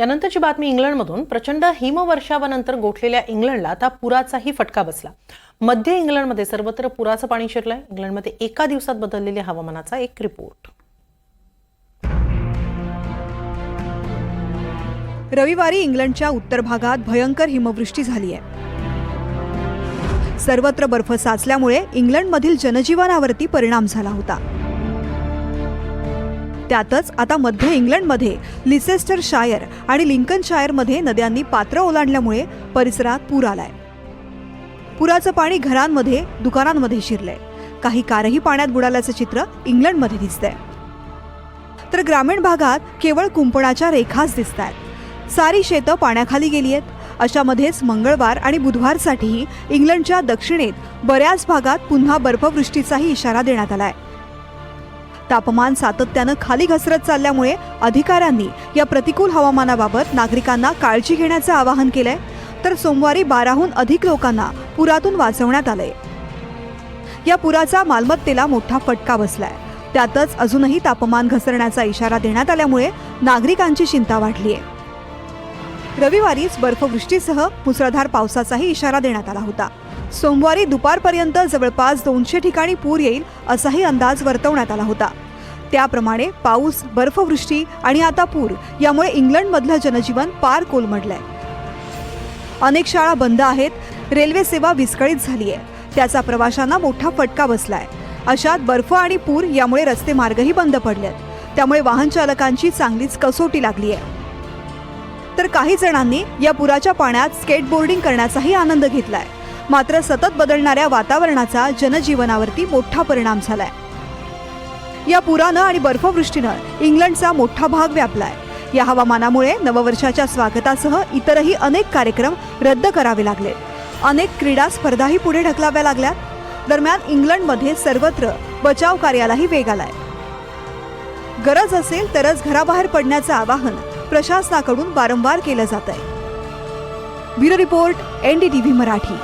यानंतरची बातमी इंग्लंडमधून. प्रचंड हिमवर्षावानंतर गोठलेल्या इंग्लंडला आता पुराचाही फटका बसला. मध्य इंग्लंडमध्ये सर्वत्र पुराचं पाणी शिरलंय. इंग्लंडमध्ये एका दिवसात बदललेल्या हवामानाचा एक रिपोर्ट. रविवारी इंग्लंडच्या उत्तर भागात भयंकर हिमवृष्टी झाली आहे. सर्वत्र बर्फ साचल्यामुळे इंग्लंडमधील जनजीवनावरती परिणाम झाला होता. त्यातच आता मध्य इंग्लंडमध्ये लिसेस्टर शायर आणि लिंकन शायरमध्ये नद्यांनी पात्र ओलांडल्यामुळे परिसरात पूर आलाय. पुराचं पाणी घरांमध्ये दुकानांमध्ये शिरलंय. काही कारही पाण्यात बुडाल्याचं चित्र इंग्लंडमध्ये दिसतंय. तर ग्रामीण भागात केवळ कुंपणाच्या रेखाच दिसत आहेत सारी शेतं पाण्याखाली गेली आहेत अशामध्येच मंगळवार आणि बुधवारसाठीही इंग्लंडच्या दक्षिणेत बऱ्याच भागात पुन्हा बर्फवृष्टीचाही इशारा देण्यात आला आहे तापमान सातत्यानं खाली घसरत चालल्यामुळे अधिकाऱ्यांनी या प्रतिकूल हवामानाबाबत नागरिकांना काळजी घेण्याचं आवाहन केलंय. तर सोमवारी बाराहून अधिक लोकांना पुरातून वाचवण्यात आलंय. या पुराचा मालमत्तेला मोठा फटका बसलाय. त्यातच अजूनही तापमान घसरण्याचा इशारा देण्यात आल्यामुळे नागरिकांची चिंता वाढली आहे रविवारीच बर्फवृष्टीसह मुसळधार पावसाचाही इशारा देण्यात आला होता. सोमवारी दुपारपर्यंत जवळपास दोनशे ठिकाणी पूर येईल असाही अंदाज वर्तवण्यात आला होता. त्याप्रमाणे पाऊस बर्फवृष्टी आणि आता पूर यामुळे इंग्लंडमधलं जनजीवन पार कोलमडलंय. अनेक शाळा बंद आहेत रेल्वे सेवा विस्कळीत झाली आहे त्याचा प्रवाशांना मोठा फटका बसलाय. अशात बर्फ आणि पूर यामुळे रस्ते मार्गही बंद पडलेत. त्यामुळे वाहन चालकांची चांगलीच कसोटी लागली आहे तर काही जणांनी या पुराच्या पाण्यात स्केटबोर्डिंग करण्याचाही आनंद घेतलाय. मात्र सतत बदलणाऱ्या वातावरणाचा जनजीवनावरती मोठा परिणाम झालाय. या पुरानं आणि बर्फवृष्टीनं इंग्लंडचा मोठा भाग व्यापलाय. या हवामानामुळे नववर्षाच्या स्वागतासह इतरही अनेक कार्यक्रम रद्द करावे लागले. अनेक क्रीडा स्पर्धाही पुढे ढकलाव्या लागल्या दरम्यान इंग्लंडमध्ये सर्वत्र बचाव कार्यालाही वेग आलाय. गरज असेल तरच घराबाहेर पडण्याचं आवाहन प्रशासनाकडून वारंवार केलं जात आहे ब्युरो रिपोर्ट एनडीटीव्ही मराठी.